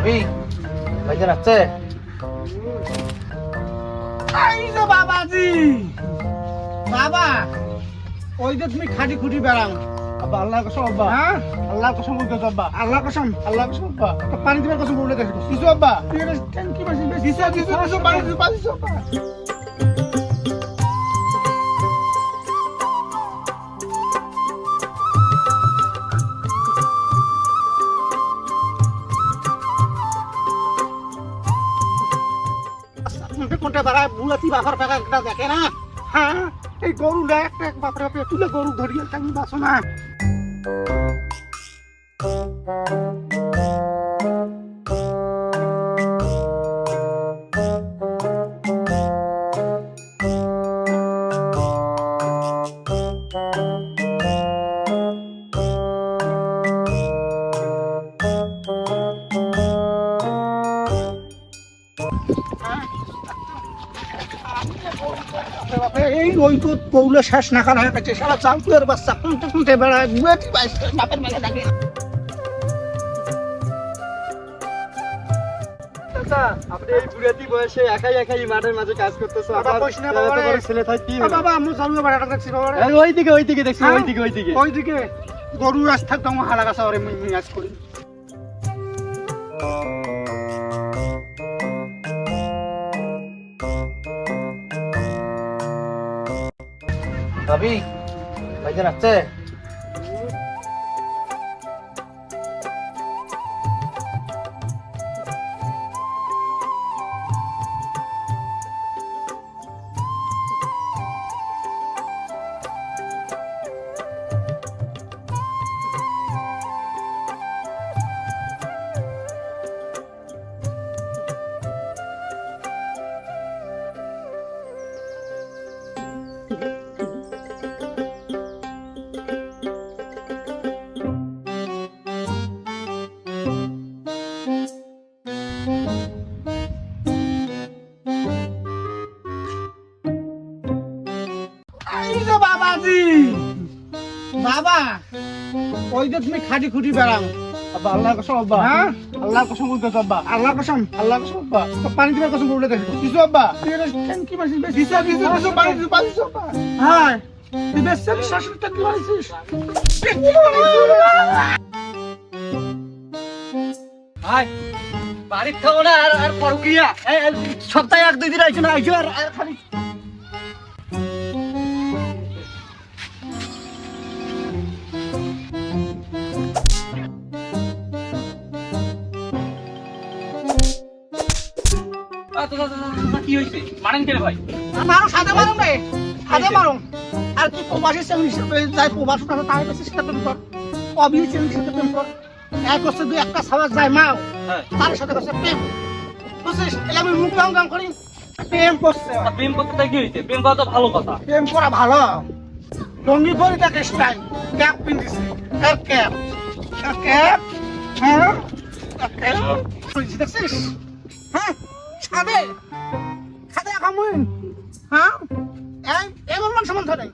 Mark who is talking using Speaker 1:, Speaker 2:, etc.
Speaker 1: ভাবি? ভাইজান আছে
Speaker 2: এই বাবাজি! বাবা ওই যে তুমি খাটি খুঁটি বেড়াও
Speaker 1: আব্বা আল্লাহর কসম আব্বা।
Speaker 2: হ্যাঁ?
Speaker 1: আল্লাহর কসম বলতেছ আব্বা।
Speaker 2: আল্লাহ কসম?
Speaker 1: আল্লাহর কসম আব্বা।
Speaker 2: তো পানি দিবার কসম বলে দেখো।
Speaker 1: কিছু আব্বা?
Speaker 2: এটা ট্যাঙ্কি বেশি
Speaker 1: দিছো দিছো দিছো পানি দিছো পানি দিছো আব্বা।
Speaker 2: কোনটা বেড়ায়? বুড়াতি দেখে না? হ্যাঁ এই গরু বাপরে তুলে গরু এই ওই তো পৌলে শেষ নাকাল হয়ে গেছে। সারা চালকুয়ের বাচ্চা বেড়ায় বাইসে বাপের মেলে ডাকে
Speaker 1: আপনি এই বুড়াতি বয়সে একাই একাই মাঠের মাঝে কাজ করতেছো ছেলে
Speaker 2: বাবা আমি বেড়াটা দেখছি বাবা রে।
Speaker 1: ওই দিকে ওই দিকে দেখছি
Speaker 2: হ্যাঁ?
Speaker 1: ওই দিকে ওই দিকে
Speaker 2: ওইদিকে। গরু আজ থাকতাম হালা গাছা করি।
Speaker 1: ভাবি ভাইজান আছে
Speaker 2: বাবাজি। বাবা ওই যে তুমি খাটি খুঁটি বেড়াও।
Speaker 1: আব্বা আল্লাহর কসম আব্বা।
Speaker 2: হ্যাঁ?
Speaker 1: আল্লাহর কসম বলতেছ আব্বা।
Speaker 2: আল্লাহ কসম?
Speaker 1: আল্লাহর কসম আব্বা।
Speaker 2: তো পানি দিবার কসম বলে দেখো।
Speaker 1: কিছু আব্বা?
Speaker 2: তুই এটা ট্যাঙ্কি মাসি বেশি
Speaker 1: দিছো দিছো দিছো পানি দিছো পানি দিছো আব্বা।
Speaker 2: হ্যাঁ তুই বেশ চালি শাশুড়ি ট্যাঙ্কি মারিছিস
Speaker 1: ভাই বাড়ির থাকো না আর আর পর গিয়া এই, এই, সপ্তাহে এক দুই দিন আইছো না? আইছো আর আর খালি কি হয়েছে? মানেন কেন ভাই?
Speaker 2: মারো সাদে মারো রে। সাদে মারো। আর কি প্রবাসী শ্রেণি হিসেবে যাই প্রবাস তাই সেটা তুমি কর। অবিহি শ্রেণি সাথে প্রেম কর। এক হচ্ছে দুই একটা সাবাস যায় মাও।
Speaker 1: হ্যাঁ।
Speaker 2: তার সাথে করছে প্রেম। বুঝছিস? এলে আমি মুখ গাম গাম করি। প্রেম করছে।
Speaker 1: প্রেম করতে তাই কি হয়েছে? প্রেম করা তো ভালো কথা।
Speaker 2: প্রেম করা ভালো। লঙ্গি পরি তাকে স্টাইল ক্যাপ পিন্ধিছে। আর ক্যাপ। ক্যাপ হ্যাঁ। দেখছিস? হ্যাঁ? সাদে সাদে কামুন হ্যাঁ? এমন মান সমান ধরে